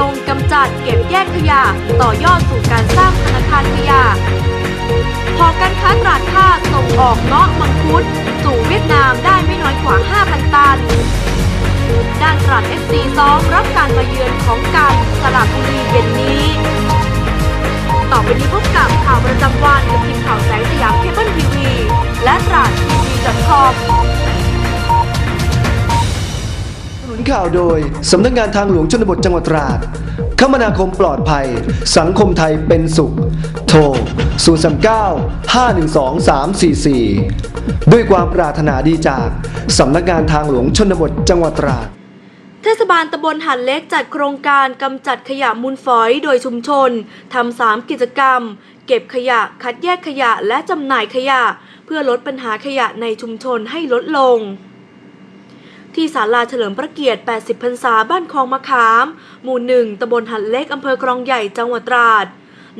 ลงกำจัดเก็บแยกขยะ ต่อยอดสู่การสร้างธนาคารขยะหอการค้าตราดค่าส่งออกเงาะมังคุดสู่เวียดนามได้ไม่น้อยกว่า 5,000 ตัน ด้านตราด FC ซ้อมรับการมาเยือนของการสลับบุรีเย็นนี้ ต่อไปนี้พบกับข่าวประจำวันกับทีมข่าวแสงสยามเคเบิลทีวีและตราดทีวี .com สนุ นข่าวโดย สำนักงานทางหลวงชนบทจังหวัดตราด คมนาคมปลอดภัย สังคมไทยเป็นสุข โทร 039 512 344 ด้วยความปรารถนาดีจาก สำนักงานทางหลวงชนบทจังหวัดตราดเทศบาลตำบลหันเล็กจัดโครงการกำจัดขยะมูลฝอยโดยชุมชนทำสามกิจกรรม เก็บขยะคัดแยกขยะและจำหน่ายขยะ เพื่อลดปัญหาขยะในชุมชนให้ลดลง ที่ศาลาเฉลิมพระเกียรติ 80 พรรษาบ้านคลองมะขาม หมู่หนึ่งตำบลหันเล็กอำเภอคลองใหญ่จังหวัดตราด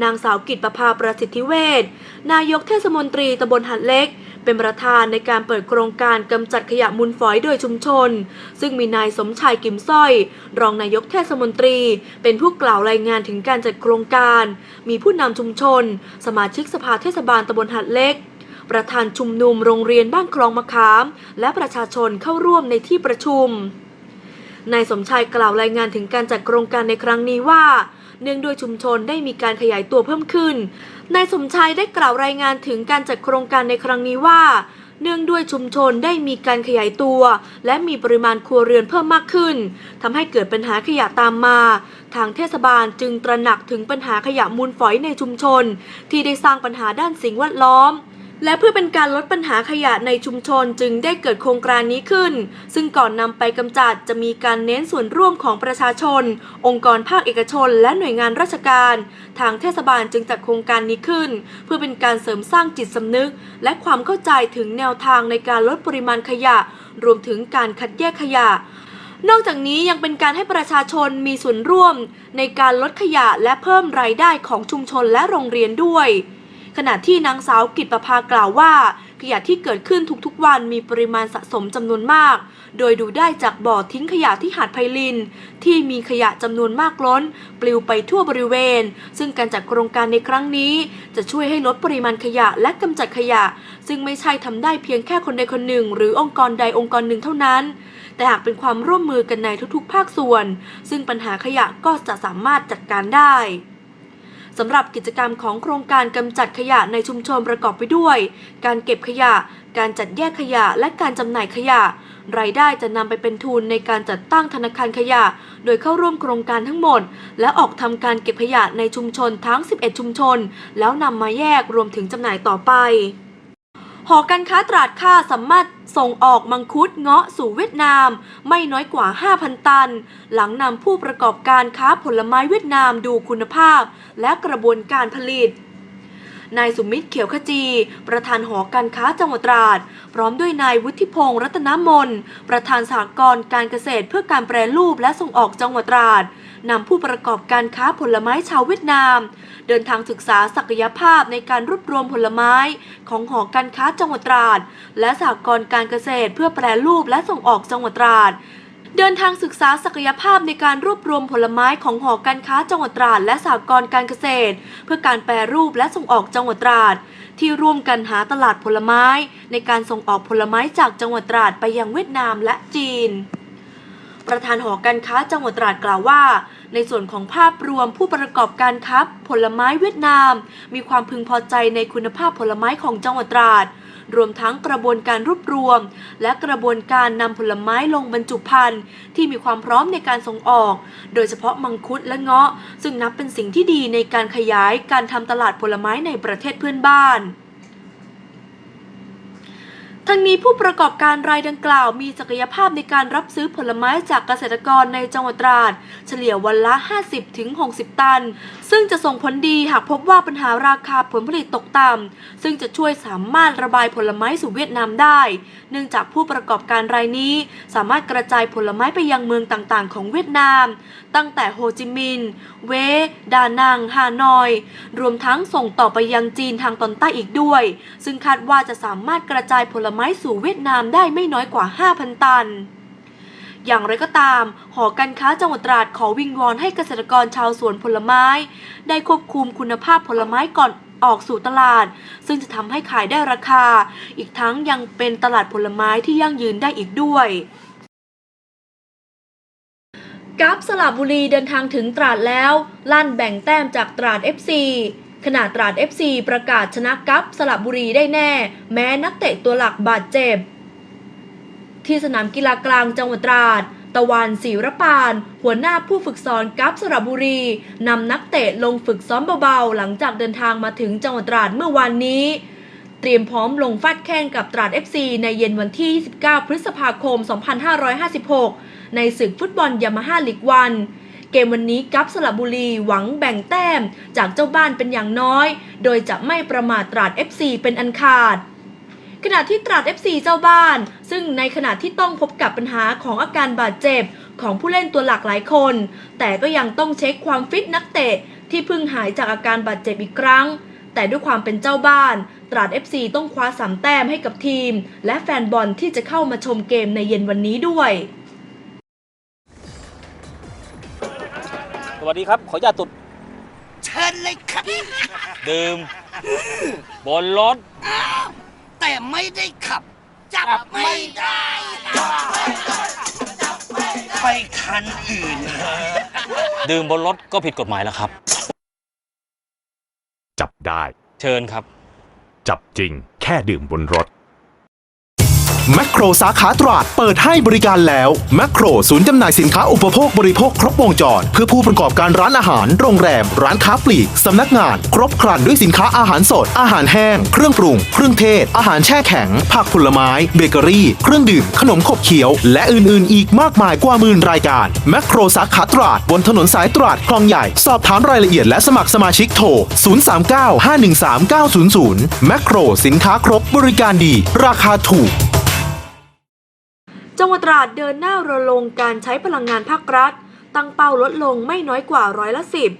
นางสาวกิตประภาประสิทธิเวชนายกเทศมนตรีตำบลหันเล็ก เป็นประธานในการเปิดโครงการกำจัดขยะมูลฝอยโดยชุมชน ซึ่งมีนายสมชายกิมสร้อย รองนายกเทศมนตรี เป็นผู้กล่าวรายงานถึงการจัดโครงการ มีผู้นำชุมชน สมาชิกสภาเทศบาลตำบลหัดเล็ก ประธานชุมนุมโรงเรียนบ้านคลองมะขาม และประชาชนเข้าร่วมในที่ประชุมนายสมชายกล่าวรายงานถึงการจัดโครงการในครั้งนี้ว่า เนื่องด้วยชุมชนได้มีการขยายตัวเพิ่มขึ้นนายสมชายได้กล่าวรายงานถึงการจัดโครงการในครั้งนี้ว่า เนื่องด้วยชุมชนได้มีการขยายตัว และมีปริมาณครัวเรือนเพิ่มมากขึ้นทำให้เกิดปัญหาขยะตามมา ทางเทศบาลจึงตระหนักถึงปัญหาขยะมูลฝอยในชุมชน ที่ได้สร้างปัญหาด้านสิ่งแวดล้อม และเพื่อเป็นการลดปัญหาขยะในชุมชนจึงได้เกิดโครงการนี้ขึ้น ซึ่งก่อนนำไปกำจัดจะมีการเน้นส่วนร่วมของประชาชน องค์กรภาคเอกชน และหน่วยงานราชการ ทางเทศบาลจึงจัดโครงการนี้ขึ้น เพื่อเป็นการเสริมสร้างจิตสำนึก และความเข้าใจถึงแนวทางในการลดปริมาณขยะ รวมถึงการคัดแยกขยะนอกจากนี้ยังเป็นการให้ประชาชนมีส่วนร่วม ในการลดขยะและเพิ่มรายได้ของชุมชนและโรงเรียนด้วย ขณะที่นางสาวกิตประภากล่าวว่า ขยะที่เกิดขึ้นทุกๆวันมีปริมาณสะสมจำนวนมาก โดยดูได้จากบ่อทิ้งขยะที่หาดไพลิน ที่มีขยะจำนวนมากล้น ปลิวไปทั่วบริเวณ ซึ่งการจัดโครงการในครั้งนี้ จะช่วยให้ลดปริมาณขยะและกำจัดขยะ ซึ่งไม่ใช่ทำได้เพียงแค่คนใดคนหนึ่ง หรือองค์กรใดองค์กรหนึ่งเท่านั้น แต่หากเป็นความร่วมมือกันในทุกๆ ภาคส่วน ซึ่งปัญหาขยะก็จะสามารถจัดการได้ สำหรับกิจกรรมของโครงการกำจัดขยะในชุมชนประกอบไปด้วย การเก็บขยะ การจัดแยกขยะและการจำหน่ายขยะ รายได้จะนำไปเป็นทุนในการจัดตั้งธนาคารขยะ โดยเข้าร่วมโครงการทั้งหมด และออกทำการเก็บขยะในชุมชนทั้ง 11 ชุมชน แล้วนำมาแยกรวมถึงจำหน่ายต่อไปหอการค้าตราดค่าสามารถส่งออกมังคุดเงาะสู่เวียดนาม ไม่น้อยกว่า 5,000 ตัน หลังนำผู้ประกอบการค้าผลไม้เวียดนามดูคุณภาพ และกระบวนการผลิตนายสุมิตรเขียวขจี ประธานหอการค้าจังหวัดตราด พร้อมด้วยนายวุฒิพงษ์รัตนมนประธานสหกรณ์การเกษตรเพื่อการแปรรูปและส่งออกจังหวัดตราดนำผู้ประกอบการค้าผลไม้ชาวเวียดนาม เดินทางศึกษาศักยภาพในการรวบรวมผลไม้ ของหอการค้าจังหวัดตราด และสหกรณ์การเกษตรเพื่อแปรรูปและส่งออกจังหวัดตราด เดินทางศึกษาศักยภาพในการรวบรวมผลไม้ของหอการค้าจังหวัดตราดและสหกรณ์การเกษตร เพื่อการแปรรูปและส่งออกจังหวัดตราด ที่ร่วมกันหาตลาดผลไม้ ในการส่งออกผลไม้จากจังหวัดตราดไปยังเวียดนามและจีน ประธานหอการค้าจังหวัดตราดกล่าวว่า ในส่วนของภาพรวมผู้ประกอบการค้าผลไม้เวียดนาม มีความพึงพอใจในคุณภาพผลไม้ของจังหวัดตราด รวมทั้งกระบวนการรวบรวม และกระบวนการนำผลไม้ลงบรรจุภัณฑ์ที่มีความพร้อมในการส่งออก โดยเฉพาะมังคุดและเงาะ ซึ่งนับเป็นสิ่งที่ดีในการขยายการทำตลาดผลไม้ในประเทศเพื่อนบ้าน ทั้งนี้ผู้ประกอบการรายดังกล่าวมีศักยภาพในการรับซื้อผลไม้จากเกษตรกรในจังหวัดตราด เฉลี่ยวันละ 50-60 ตัน ซึ่งจะส่งผลดีหากพบว่าปัญหาราคาผลผลิตตกต่ำซึ่งจะช่วยสามารถระบายผลไม้สู่เวียดนามได้ เนื่องจากผู้ประกอบการรายนี้ สามารถกระจายผลไม้ไปยังเมืองต่างๆ ของเวียดนาม ตั้งแต่โฮจิมินห์เว ดานัง ฮานอย รวมทั้งส่งต่อไปยังจีนทางตอนใต้อีกด้วย ซึ่งคาดว่าจะสามารถกระจายผลไม้ไม่สู่เวียดนามได้ไม่น้อยกว่า 5,000 ตัน อย่างไรก็ตาม หอการค้าจังหวัดตราดขอวิงวอนให้เกษตรกรชาวสวนผลไม้ ได้ควบคุมคุณภาพผลไม้ก่อนออกสู่ตลาด ซึ่งจะทำให้ขายได้ราคา อีกทั้งยังเป็นตลาดผลไม้ที่ยั่งยืนได้อีกด้วยกัฟสระบุรีเดินทางถึงตราดแล้ว ลั่นแบ่งแต้มจากตราด FC ขณะตราด FC ประกาศชนะกัฟสระบุรีได้แน่ แม้นักเตะตัวหลักบาดเจ็บ ที่สนามกีฬากลางจังหวัดตราด ตะวันศิรปาน หัวหน้าผู้ฝึกสอนกัฟสระบุรีนำนักเตะลงฝึกซ้อมเบาๆ หลังจากเดินทางมาถึงจังหวัดตราดเมื่อวานนี้ เตรียมพร้อมลงฟาดแข่งกับตราด FC ในเย็นวันที่ 29 พฤษภาคม 2556 ในศึกฟุตบอลยามาฮ่าลีกวัน เกมวันนี้กัฟสระบุรีหวังแบ่งแต้มจากเจ้าบ้านเป็นอย่างน้อย โดยจะไม่ประมาทตราด FC เป็นอันขาดขณะที่ตราด FC เจ้าบ้าน ซึ่งในขณะที่ต้องพบกับปัญหาของอาการบาดเจ็บของผู้เล่นตัวหลักหลายคน แต่ก็ยังต้องเช็คความฟิตนักเตะที่เพิ่งหายจากอาการบาดเจ็บอีกครั้ง แต่ด้วยความเป็นเจ้าบ้าน ตราด FC ต้องคว้าสามแต้มให้กับทีม และแฟนบอลที่จะเข้ามาชมเกมในเย็นวันนี้ด้วย วัสดีครับ ขออนุญาตตุดเชิญเลยครับ ดื่มบนรถ แต่ไม่ได้ขับ จับไม่ได้ไปคันอื่น ดื่มบนรถก็ผิดกฎหมายแล้วครับ จับได้ เชิญครับ จับจริง แค่ดื่มบนรถ แมคโครสาขาตราดเปิดให้บริการแล้วแมคโครศูนย์จำหน่ายสินค้าอุปโภคบริโภคครบวงจร เพื่อผู้ประกอบการร้านอาหาร โรงแรม ร้านค้าปลีกสำนักงาน ครบครันด้วยสินค้าอาหารสด อาหารแห้ง เครื่องปรุง เครื่องเทศ อาหารแช่แข็ง ผักผลไม้ เบเกอรี่ เครื่องดื่ม ขนมขบเคี้ยว และอื่นๆ อีกมากมายกว่าหมื่นรายการแมคโครสาขาตราดบนถนนสายตราดคลองใหญ่สอบถามรายละเอียดและสมัครสมาชิกโทร 039-513-900แมคโครสินค้าครบบริการดี ราคาถูก จังหวัดตราดเดินหน้ารณรงค์การใช้พลังงานภาครัฐ ตั้งเป้าลดลงไม่น้อยกว่าร้อยละสิบ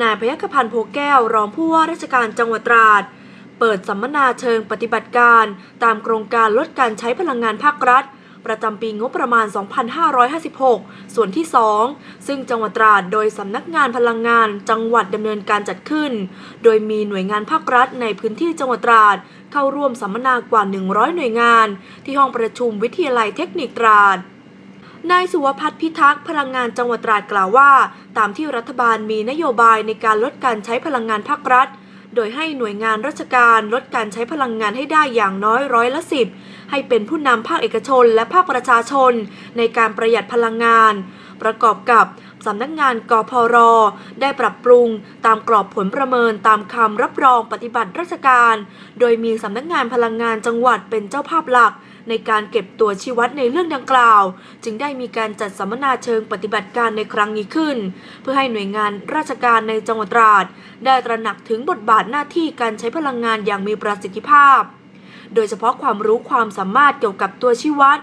นายพยัคฆพันธ์โพแก้วรองผู้ว่าราชการจังหวัดตราด เปิดสัมมนาเชิงปฏิบัติการ ตามโครงการลดการใช้พลังงานภาครัฐ ประจำปีงบประมาณ 2556 ส่วนที่ 2 ซึ่งจังหวัดตราดโดยสำนักงานพลังงานจังหวัดดำเนินการจัดขึ้น โดยมีหน่วยงานภาครัฐในพื้นที่จังหวัดตราด เข้าร่วมสัมมนากว่า 100 หน่วยงาน ที่ห้องประชุมวิทยาลัยเทคนิคตราดนายสุวพัฒน์พิทักษ์พลังงานจังหวัดตราดกล่าวว่า ตามที่รัฐบาลมีนโยบายในการลดการใช้พลังงานภาครัฐ โดยให้หน่วยงานราชการลดการใช้พลังงานให้ได้อย่างน้อยร้อยละสิบให้เป็นผู้นำภาคเอกชนและภาคประชาชน ในการประหยัดพลังงาน ประกอบกับ สำนักงานกพร ได้ปรับปรุงตามกรอบผลประเมินตามคำรับรองปฏิบัติราชการ โดยมีสำนักงานพลังงานจังหวัดเป็นเจ้าภาพหลัก ในการเก็บตัวชี้วัดในเรื่องดังกล่าว จึงได้มีการจัดสัมมนาเชิงปฏิบัติการในครั้งนี้ขึ้น เพื่อให้หน่วยงานราชการในจังหวัดตราด ได้ตระหนักถึงบทบาทหน้าที่การใช้พลังงานอย่างมีประสิทธิภาพ โดยเฉพาะความรู้ความสามารถเกี่ยวกับตัวชี้วัด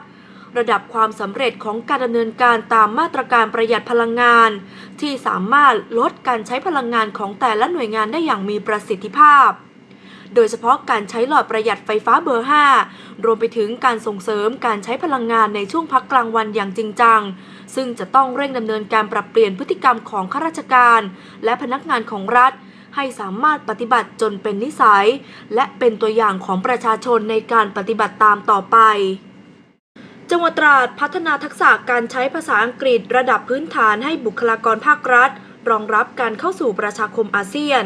ระดับความสำเร็จของการดำเนินการตามมาตรการประหยัดพลังงาน ที่สามารถลดการใช้พลังงานของแต่ละหน่วยงานได้อย่างมีประสิทธิภาพ โดยเฉพาะการใช้หลอดประหยัดไฟฟ้าเบอร์ 5 รวมไปถึงการส่งเสริมการใช้พลังงานในช่วงพักกลางวันอย่างจริงจัง ซึ่งจะต้องเร่งดำเนินการปรับเปลี่ยนพฤติกรรมของข้าราชการ และพนักงานของรัฐให้สามารถปฏิบัติจนเป็นนิสัย และเป็นตัวอย่างของประชาชนในการปฏิบัติตามต่อไป จังหวัดตราดพัฒนาทักษะการใช้ภาษาอังกฤษระดับพื้นฐานให้บุคลากรภาครัฐ รองรับการเข้าสู่ประชาคมอาเซียน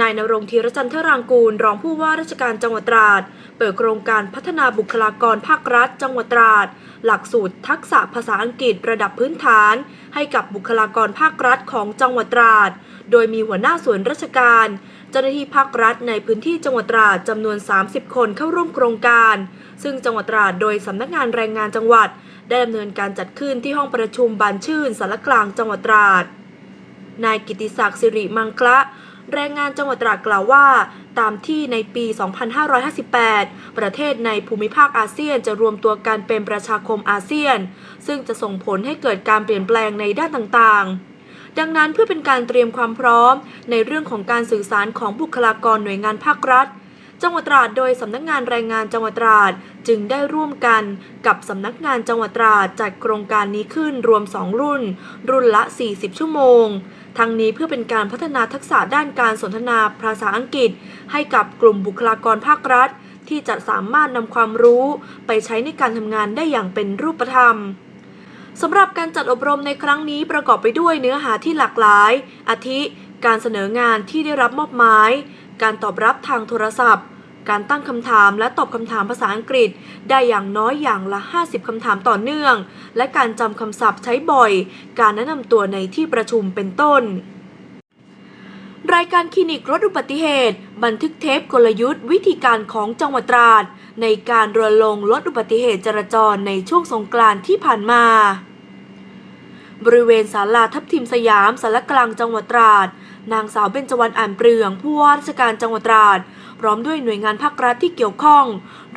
นายนรงค์ธีรจันทรางกูล รองผู้ว่าราชการจังหวัดตราด เปิดโครงการพัฒนาบุคลากรภาครัฐ จังหวัดตราด หลักสูตรทักษะภาษาอังกฤษระดับพื้นฐาน ให้กับบุคลากรภาครัฐของจังหวัดตราด โดยมีหัวหน้าส่วนราชการ เจ้าหน้าที่ภาครัฐในพื้นที่จังหวัดตราดจำนวน 30 คนเข้าร่วมโครงการ ซึ่งจังหวัดตราดโดยสำนักงานแรงงานจังหวัด ได้ดำเนินการจัดขึ้นที่ห้องประชุมบานชื่นสารกลางจังหวัดตราด นายกิติศักดิ์สิริมังคละแรงงานจังหวัดตราดกล่าวว่า ตามที่ในปี 2558 ประเทศในภูมิภาคอาเซียนจะรวมตัวกันเป็นประชาคมอาเซียน ซึ่งจะส่งผลให้เกิดการเปลี่ยนแปลงในด้านต่างๆ ดังนั้นเพื่อเป็นการเตรียมความพร้อม ในเรื่องของการสื่อสารของบุคลากรหน่วยงานภาครัฐ จังหวัดตราดโดยสำนักงานแรงงานจังหวัดตราดจึงได้ร่วมกันกับสำนักงานจังหวัดตราดจัดโครงการนี้ขึ้นรวม 2 รุ่น รุ่นละ 40 ชั่วโมงทั้งนี้เพื่อเป็นการพัฒนาทักษะด้านการสนทนาภาษาอังกฤษ ให้กับกลุ่มบุคลากรภาครัฐ ที่จะสามารถนำความรู้ไปใช้ในการทำงานได้อย่างเป็นรูปธรรม สำหรับการจัดอบรมในครั้งนี้ประกอบไปด้วยเนื้อหาที่หลากหลาย อาทิ การเสนองานที่ได้รับมอบหมาย การตอบรับทางโทรศัพท์ การตั้งคำถามและตอบคำถามภาษาอังกฤษ ได้อย่างน้อยอย่างละ 50 คำถามต่อเนื่อง และการจำคำศัพท์ใช้บ่อย การแนะนำตัวในที่ประชุมเป็นต้น รายการคลินิกลดอุบัติเหตุ บันทึกเทปกลยุทธ์วิธีการของจังหวัดตราด ในการรณรงค์ลดอุบัติเหตุจราจรในช่วงสงกรานต์ที่ผ่านมา บริเวณศาลาทับทิมสยามสารกลางจังหวัดตราด นางสาวเบญจวรรณอ่านเปลืองผู้ว่าราชการจังหวัดตราด พร้อมด้วยหน่วยงานภาครัฐที่เกี่ยวข้อง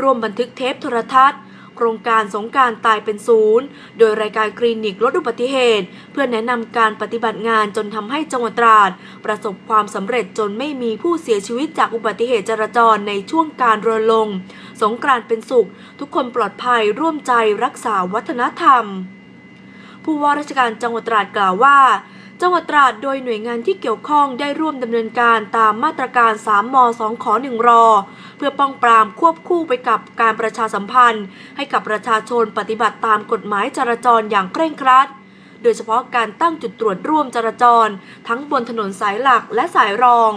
ร่วมบันทึกเทปโทรทัศน์ โครงการสงการตายเป็นศูนย์ โดยรายการคลินิกลดอุบัติเหตุ เพื่อแนะนำการปฏิบัติงานจนทำให้จังหวัดตราด ประสบความสำเร็จจนไม่มีผู้เสียชีวิตจากอุบัติเหตุจราจรในช่วงการรณรงค์สงกรานต์เป็นสุข ทุกคนปลอดภัยร่วมใจรักษาวัฒนธรรม ผู้ว่าราชการจังหวัดตราดกล่าวว่า จังหวัดตราดโดยหน่วยงานที่เกี่ยวข้องได้ร่วมดำเนินการตามมาตรการ 3 ม 2 ขอ 1 รอ เพื่อป้องปรามควบคู่ไปกับการประชาสัมพันธ์ ให้กับประชาชนปฏิบัติตามกฎหมายจราจรอย่างเคร่งครัด โดยเฉพาะการตั้งจุดตรวจร่วมจราจร ทั้งบนถนนสายหลักและสายรอง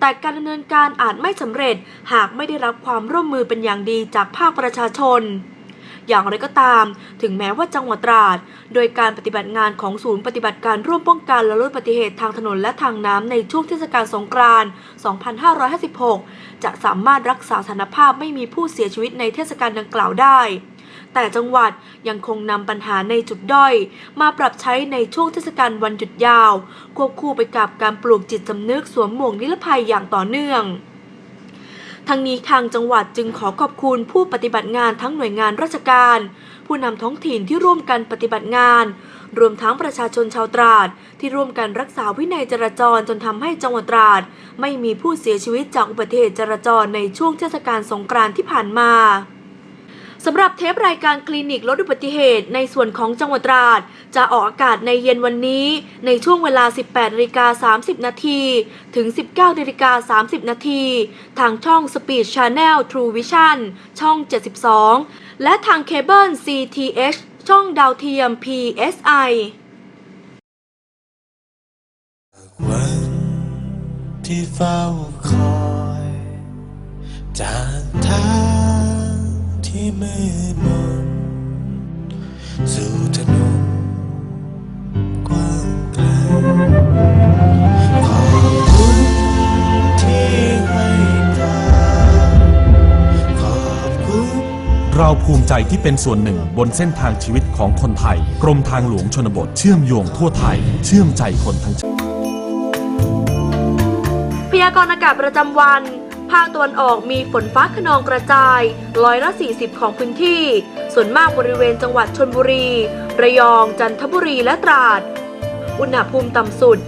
แต่การดำเนินการอาจไม่สำเร็จหากไม่ได้รับความร่วมมือเป็นอย่างดีจากภาคประชาชน อย่างไรก็ตาม ถึงแม้ว่าจังหวัดตราด โดยการปฏิบัติงานของศูนย์ปฏิบัติการร่วมป้องกันและลดอุบัติเหตุทางถนนและทางน้ำในช่วงเทศกาลสงกรานต์ 2556 จะสามารถรักษาสถานภาพไม่มีผู้เสียชีวิตในเทศกาลดังกล่าวได้แต่จังหวัดยังคงนำปัญหาในจุดด้อย มาปรับใช้ในช่วงเทศกาลวันหยุดยาว ควบคู่ไปกับการปลูกจิตสำนึกสวมหมวกนิรภัยอย่างต่อเนื่อง ทั้งนี้ทางจังหวัดจึงขอขอบคุณผู้ปฏิบัติงานทั้งหน่วยงานราชการ ผู้นำท้องถิ่นที่ร่วมกันปฏิบัติงาน รวมทั้งประชาชนชาวตราด ที่ร่วมกันรักษาวินัยจราจรจนทำให้จังหวัดตราด ไม่มีผู้เสียชีวิตจากอุบัติเหตุจราจรในช่วงเทศกาลสงกรานต์ที่ผ่านมา สำหรับเทปรายการคลินิกลดอุบัติเหตุในส่วนของจังหวัดตราด จะออกอากาศในเย็นวันนี้ ในช่วงเวลา 18นาฬิกา30 นาทีถึง 19นาฬิกา30 นาทีทางช่อง Speed Channel True Vision ช่อง 72 และทางเคเบิล CTH ช่องดาวเทียม PSI วันที่เฝ้าคอยจาก มืดมนสู่ถนนกว้างไกลขอบคุณที่ให้กาขอบคุณเราภูมิใจที่เป็นส่วนหนึ่งบนเส้นทางชีวิตของคนไทย กรมทางหลวงชนบทเชื่อมโยงทั่วไทย เชื่อมใจคนทั้งชาติพยากรณ์อากาศประจำวัน ภาคตะวันออกมีฝนฟ้าขนองกระจาย ร้อยละ 40 ของพื้นที่ ส่วนมากบริเวณจังหวัดชนบุรี ระยอง จันทบุรี และตราด อุณหภูมิต่ำสุด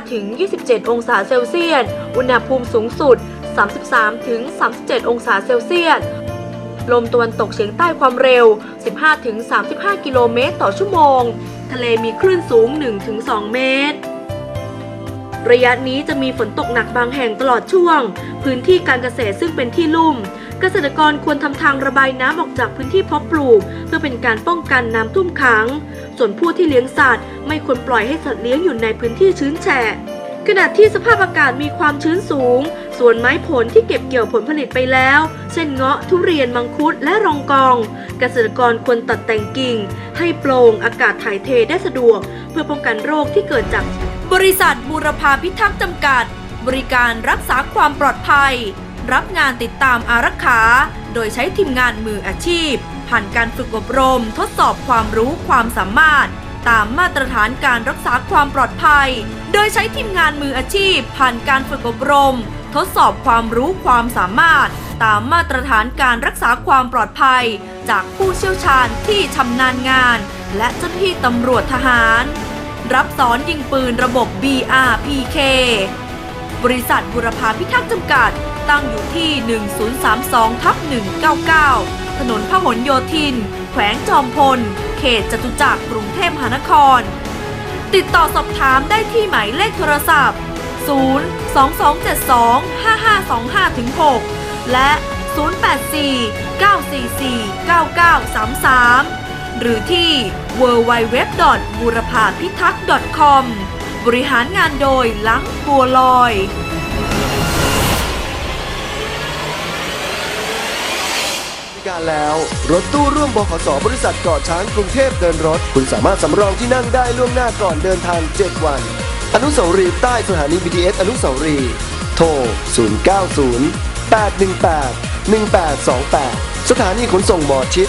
25-27 องศาเซลเซียส อุณหภูมิสูงสุด 33-37 องศาเซลเซียส ลมตะวันตกเฉียงใต้ความเร็ว 15-35 กิโลเมตรต่อชั่วโมง ทะเลมีคลื่นสูง 1-2 เมตร ระยะนี้จะมีฝนตกหนักบางแห่งตลอดช่วง พื้นที่การเกษตรซึ่งเป็นที่ลุ่ม เกษตรกรควรทำทางระบายน้ำออกจากพื้นที่เพาะปลูก เพื่อเป็นการป้องกันน้ำท่วมขัง ส่วนผู้ที่เลี้ยงสัตว์ ไม่ควรปล่อยให้สัตว์เลี้ยงอยู่ในพื้นที่ชื้นแฉะขณะที่สภาพอากาศมีความชื้นสูง ส่วนไม้ผลที่เก็บเกี่ยวผลผลิตไปแล้ว เช่นเงาะทุเรียนมังคุดและรองกอง เกษตรกรควรตัดแต่งกิ่ง ให้โปร่งอากาศถ่ายเทได้สะดวก เพื่อป้องกันโรคที่เกิดจาก บริษัทบูรพาพิทักษ์จำกัด บริการรักษาความปลอดภัย รับงานติดตามอารักขา โดยใช้ทีมงานมืออาชีพ ผ่านการฝึกอบรม ทดสอบความรู้ความสามารถ ตามมาตรฐานการรักษาความปลอดภัย โดยใช้ทีมงานมืออาชีพ ผ่านการฝึกอบรม ทดสอบความรู้ความสามารถ ตามมาตรฐานการรักษาความปลอดภัย จากผู้เชี่ยวชาญที่ชำนาญงาน และเจ้าหน้าที่ตำรวจทหาร รับสอนยิงปืนระบบ BRPK บริษัทบุรพาพิทักษ์จำกัด ตั้งอยู่ที่ 1032ทับ199 ถนนพหลโยธิน แขวงจอมพล เขตจตุจักรกรุงเทพมหานคร ติดต่อสอบถามได้ที่หมายเลขโทรศัพท์ 0 2 2 7 2 5 5 2 5ถึง6และ 084 944 9933 หรือที่ www. บุรพาพิทักษ์ .com บริหารงานโดยลังบัวลอยการแล้วรถตู้ร่วมบขสบริษัทเกาะช้างกรุงเทพเดินรถ คุณสามารถสำรองที่นั่งได้ล่วงหน้าก่อนเดินทาง 7 วัน อนุสาวรีย์ใต้สถานี BTS อนุสาวรีย์โทร 090 818 1828 สถานีขนส่งหมอชิด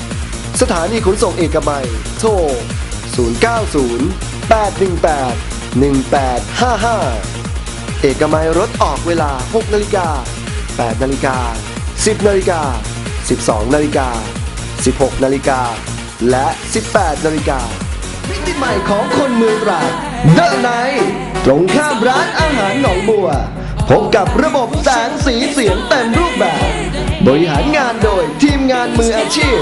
สถานีขนส่งเอกมัย โทร 090 818 1855 เอกมัยรถออกเวลา 6นาฬิกา8นาฬิกา10นาฬิกา12นาฬิกา16นาฬิกาและ 18นาฬิกามิติใหม่ของคนเมืองตราดเดอะไนตรงข้ามร้านอาหารหนองบัว พบกับระบบแสงสีเสียงเต็มรูปแบบ บริหารงานโดยทีมงานมืออาชีพ